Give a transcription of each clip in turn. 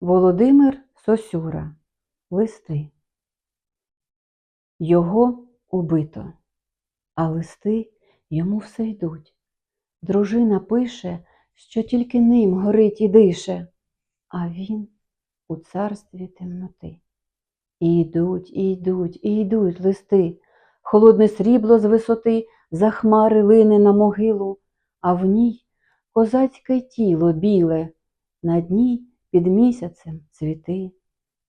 Володимир Сосюра. Листи. Його убито, а листи йому все йдуть. Дружина пише, що тільки ним горить і дише, а він у царстві темноти. І йдуть, і йдуть, і йдуть листи. Холодне срібло з висоти за хмари лине на могилу, а в ній козацьке тіло біле, на дні під місяцем цвіти.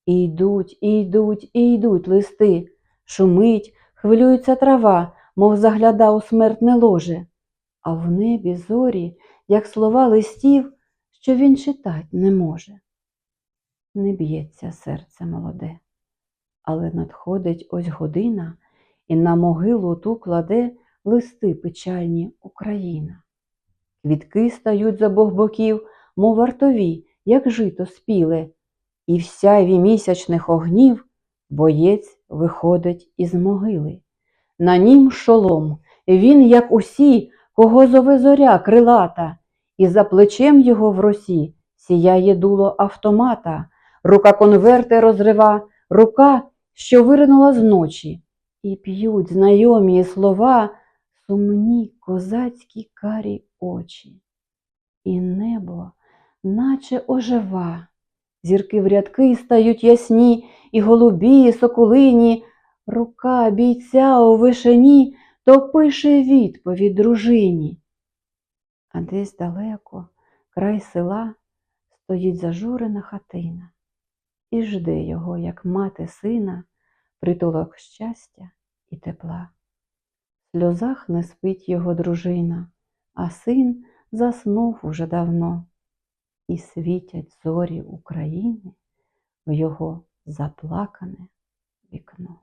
І йдуть, і йдуть, і йдуть листи, шумить, хвилюється трава, мов загляда у смертне ложе, а в небі зорі, як слова листів, що він читать не може. Не б'ється серце молоде, але надходить ось година, і на могилу ту кладе листи печальні Україна. Квітки стають з обох боків, мов вартові, як жито спіле, і в сяйві місячних огнів боєць виходить із могили. На нім шолом, він, як усі, кого зове зоря крилата, і за плечем його в росі сіяє дуло автомата, рука конверти розрива, рука, що виринула з ночі, і п'ють знайомі слова сумні козацькі карі очі. І небо, наче ожива, зірки в рядки стають ясні, і голубі, і соколині, рука бійця у вишені то пише відповідь дружині. А десь далеко, край села, стоїть зажурена хатина, і жде його, як мати сина, притулок щастя і тепла. В сльозах не спить його дружина, а син заснув уже давно, і світять зорі України в його заплакане вікно.